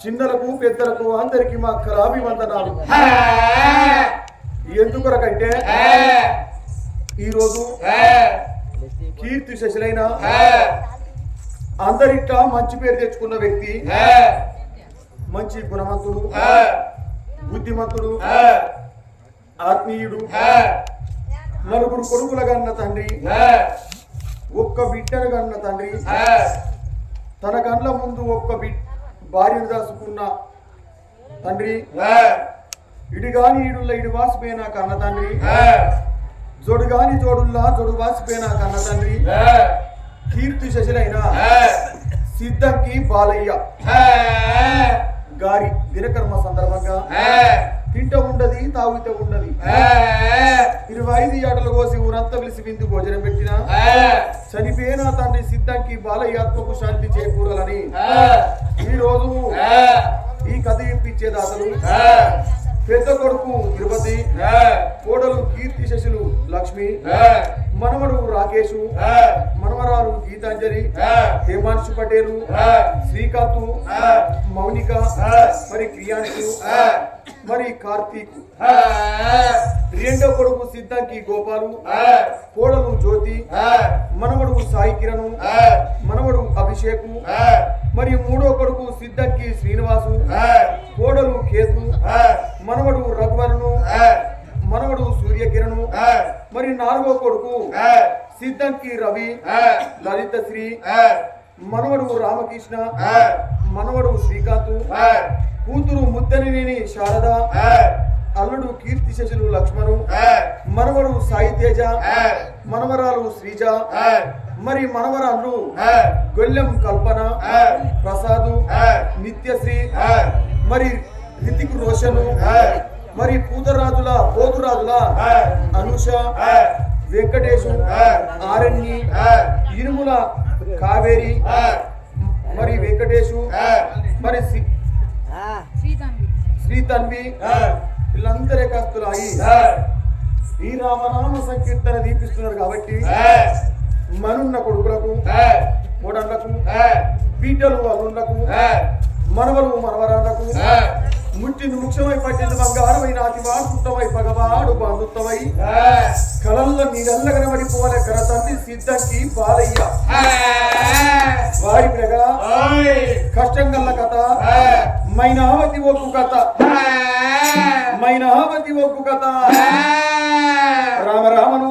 చిన్నలకు పెద్దలకు అందరికి మా కళాభివందనాలు. ఎందుకొరకంటే ఈరోజు కీర్తి శశులైన అందరిట్లా మంచి పేరు తెచ్చుకున్న వ్యక్తి మంచి గుణవంతుడు బుద్ధిమంతుడు ఆత్మీయుడు నలుగురు కొడుకుల కన్న తండ్రి ఒక్క బిడ్డను కన్న తండ్రి తన కళ్ళ ముందు ఒక్క బి భార్యను దాచుకున్న తండ్రి ఇడిగాని ఈడుల్ల ఇడి వాసిపోయిన కన్న తండ్రి. జోడుగాని జోడుల్లా జోడు వాసిపోయిన కన్న తండ్రి. కీర్తి శశులైన సిద్ధంకి బాలయ్య. గారి దినకర్మ సందర్భంగా తింట ఉండది తాగితే ఉండది. ఇరవై ఐదు ఏటలు కోసి ఊరంతా పిలిచి విందు భోజనం పెట్టిన? చనిపోయిన తండ్రి సిద్ధంకి బాలయ్య ఆత్మకు శాంతి చేకూరాలని. ఈ రోజు ఈ కథ ఇప్పించే దాతలు పెద్ద కొడుకు తిరుపతి. కోడలు కీర్తి శశులు లక్ష్మి. మనవడు రాకేషు మనవరాలు గీతాంజలి. హేమాంశు పటేలు. శ్రీకాంత్. మౌనిక. మరి క్రియాంశు మరి కార్తీక్. రెండో కొడుకు సిద్ధంకి గోపాలు. కోడలు జ్యోతి. మనవడు సాయి కిరణ్. మనవడు అభిషేకు. మరి మూడో కొడుకు సిద్ధంకి శ్రీనివాసు. కోడలు కేతు. మనవడు రఘువరను మనవడు సూర్యకిరణు. మరి నాలుగో కొడుకు సిద్ధంకి రవి. లలిత శ్రీ మనవడు రామకృష్ణ. మనవడు శ్రీకాంత్. కూతురు ముద్దనినేని శారద. అల్లుడు కీర్తి శశులు లక్ష్మణు మనవడు సాయి తేజ. మనవరాలు శ్రీజ. మరి మనవరాలు గొల్లెం కల్పన. ప్రసాదు. నిత్యశ్రీ. మరి రితిక్ రోషన్. మరి పూతరాజుల పోతురాజుల అనుష. వెంకటేశు. ఆరణ్యి. ఇరుముల కావేరి. మరి వెంకటేశు. మరి శ్రీ- శ్రీ తన్వి. వీళ్ళందరే కస్తులాయి ఈ రామనామ సంకీర్తన దీపిస్తున్నారు కాబట్టి మనున్న కొడుకులకు కోడళ్ళకు బీటలు అల్లుళ్ళకు మనవలు మనవరాళ్ళకు ముట్టింది ముఖ్యమై పట్టింది బంగారమైన అతి వాసుట్టమై పగవాడు బాంధుత్వమై కళల్లో నీడల్ల కనబడిపోలే కర తండ్రి సిద్ధంకి బాలయ్య. వారి ప్రగా కష్టం గల్ల కథ మైనావతి ఒక్కు కథ మైనావతి ఒక్కు కథ రామ రామను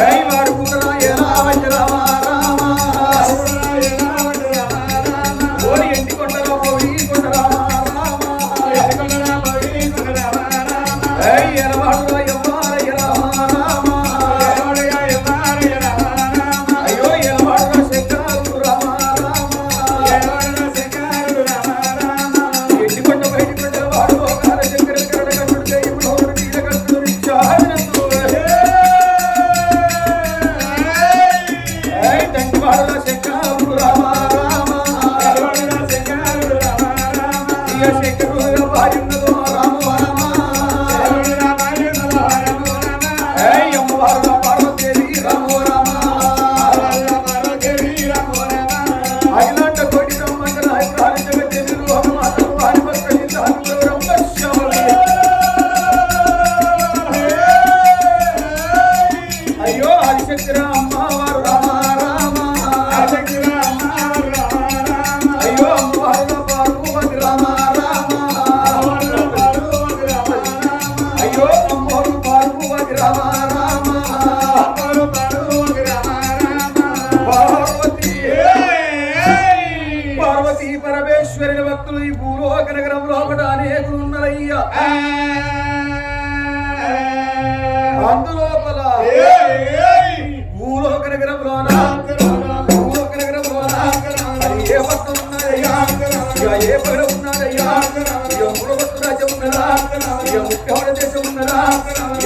Amen. Gracias.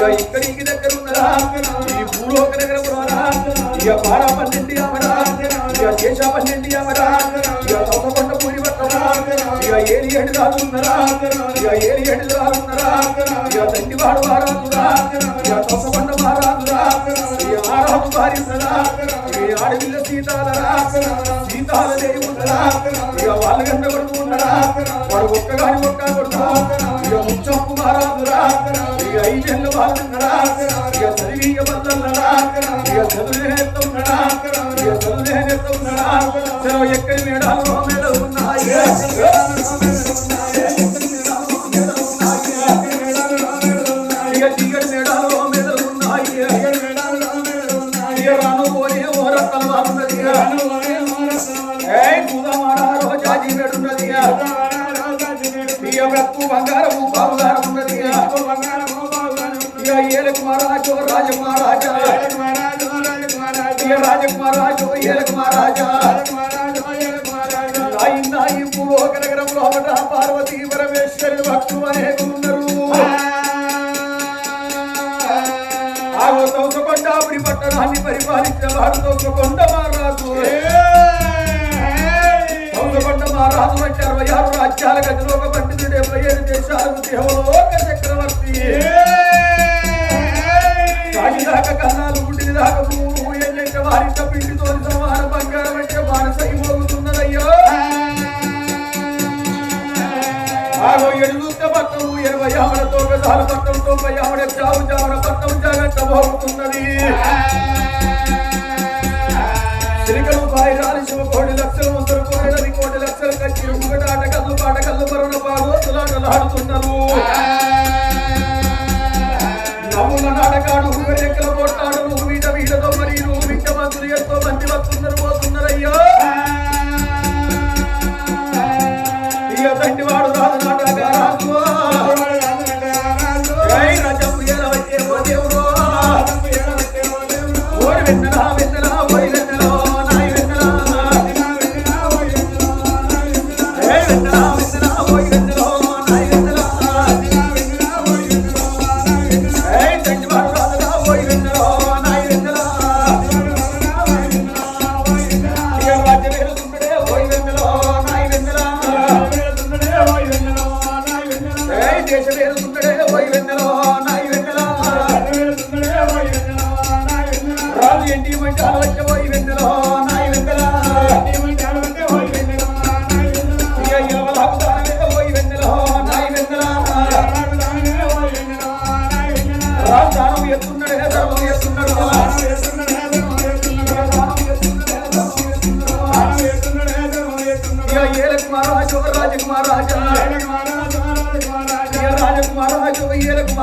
ఇక ఇక్కడికి దగ్గర ఉన్నదా ఈ భూలోక నగరం రారా ఇక బారా పన్నెండు ఆమరా ఇక దేశ పన్నెండు ఆమరా ఇక తొక్కకొండ పూరి పట్టరా ఇక ఏలి ఏడు రాదు ఉన్నారా ఇక ఏలి ఏడు రాదు ఉన్నారా ఇక తండ్రి వాడు వారాదురా ఇక తొక్కకొండ వారాదురా ఇక ఆరాదు భారీ ఉన్నదా ఇక ఆడపిల్ల సీతాలరా సీతాల దేవి ఉన్నదా ఇక వాళ్ళ గంట కొడుకు ఉన్నదా వాడు ఒక్కగాని ఒక్క కొడుకు ఇక ముచ్చప్పు మారాదురా ఇక ఐదేళ్ళు వాళ్ళు ఇక ఇక ఇక సెలవు ఎక్కడి ఉన్నాయి బ్రతుకు బంగారము బాబుగారం ఉన్నది ఇక ఏలకు మహారాజు రాజకుమారాజా రాజకుమారాజు ఏలకు మహారాజా నాయన ఈ నగరంలో ఒకట పార్వతీ పరమేశ్వరుడు భక్తులు అనేక ఉన్నారు. ఆగో తోసకొండ అప్పుడు పట్టణాన్ని పరిపాలించిన వాడు తోసకొండ మహారాజు తోసకొండ మహారాజు అంటే అరవై ఆరు రాజ్యాల గదిలో ఒక పండితుడు డెబ్బై ఏడు దేశాలకు దేవలోక చక్రవర్తి. కాగిదాక కన్నాలు గుండిని దాకా భూము ఎల్లెంట వారింట పిండితో సమాన బంగారం అంటే మానసై మోగుతున్నదయ్యో ఆగో ఎడుగుత పట్టము ఇరవై ఆవిడతో గదాల పట్టం తొంభై ఆవిడ చావు చావడ పట్టం జాగంట మోగుతున్నది. శ్రీకలు బాయిరాలి శివ కోటి నవ్వుల నాటకాడు రెక్కల కొట్టాడు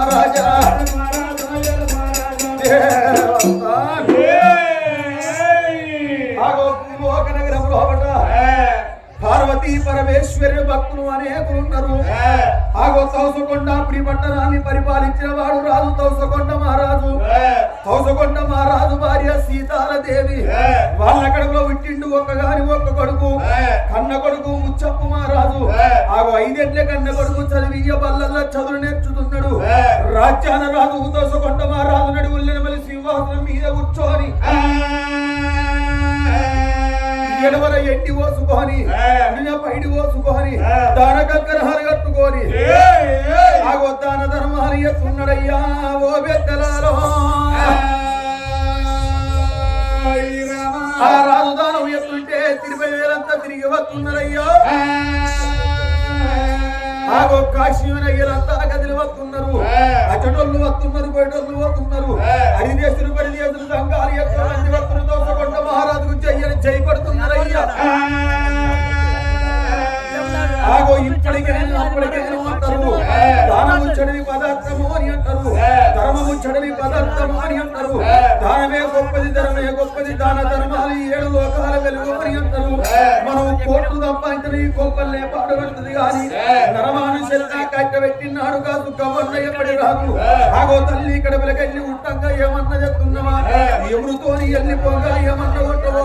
మహారాజా. పార్వతీ పరమేశ్వరి భక్తులు అనేకులున్నారు. ఆగో తౌసకొండ ప్రి పట్టణాన్ని పరిపాలించిన వాడు రాజు తౌసకొండ మహారాజు. తౌసకొండ మహారాజు భార్య సీతాలదేవి వాళ్ళ కడుపులో విట్టిండు ఒక్క గాని ఒక్క కొడుకు కన్న కొడుకు ముచ్చప్పు మహారాజు ఆగో ఐదేళ్ళ కన్న కొడుకు చదివి బల్లల్లో చదువు నేర్చుతున్నాడు రాజ్యాన రాజు తోసకొండ మహారాజు నడువులు నిలబడి సింహాసనం మీద కూర్చొని ఎడవర ఎండి ఓసుకొని పైడి ఓసుకొని దాన కక్కరహాలు కట్టుకొని ఆగో దాన ధర్మాలు ఎత్తున్నాడయ్యా ఓ పెద్దలాలో ఆ ఎత్తుంటే తిరుపతి వేలంతా తిరిగి వస్తున్నారయ్యా ఆగో కాశీనయ్యలంతా కదిలి వస్తున్నారు. అచటోళ్ళు వస్తున్నారు బయటోళ్ళు వస్తున్నారు. హరిదేశులు పరిదేశులు సంఘాలు ఎక్కువ మంది వస్తున్నారు దోసకొండ మహారాజుకు చెయ్యని జై కొడుతున్నారయ్యా ఆగో ఇప్పటికే అప్పటికే అంటారు దానము చెడని పదార్థము అని అంటారు. ధర్మము చెడని పదార్థము అని అంటారు. దానమే గొప్పది ధర్మే గొప్పది దాన ధర్మాలు ఏడు లోకాల వెలుగు అని అంటారు. మనం కోట్లు సంపాదించిన ఈ పాడబడుతుంది కానీ కట్టబెట్టినాడు కాదు గవర్న ఎప్పటి రాదు. ఆగో తల్లి ఇక్కడ వెలకెళ్ళి ఉంటంగా ఏమన్నా చెప్తున్నావా వెళ్ళిపోగా ఏమన్నా కొట్టవో?